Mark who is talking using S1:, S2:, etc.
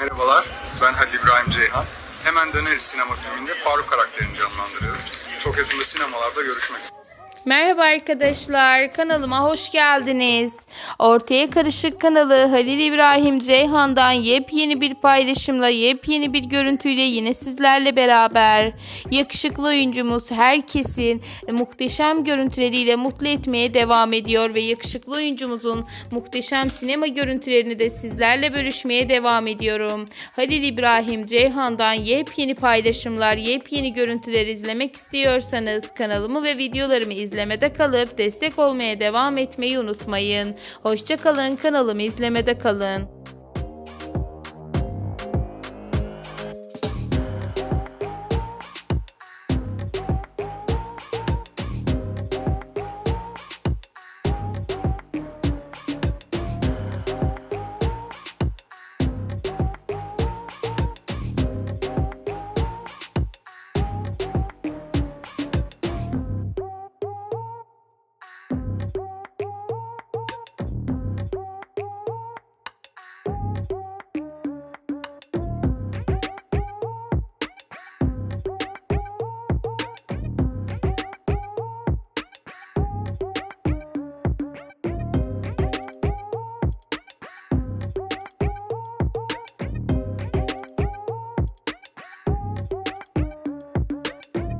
S1: Merhabalar, ben Halil İbrahim Ceyhan. Hemen Döneriz sinema filminde Faruk karakterini canlandırıyorum. Çok yakında sinemalarda görüşmek üzere.
S2: Merhaba arkadaşlar, kanalıma hoş geldiniz. Ortaya Karışık kanalı Halil İbrahim Ceyhan'dan yepyeni bir paylaşımla, yepyeni bir görüntüyle yine sizlerle beraber. Yakışıklı oyuncumuz herkesin muhteşem görüntüleriyle mutlu etmeye devam ediyor ve yakışıklı oyuncumuzun muhteşem sinema görüntülerini de sizlerle bölüşmeye devam ediyorum. Halil İbrahim Ceyhan'dan yepyeni paylaşımlar, yepyeni görüntüler izlemek istiyorsanız kanalımı ve videolarımı izlemede kalıp destek olmaya devam etmeyi unutmayın. Hoşçakalın kanalımı izlemede kalın.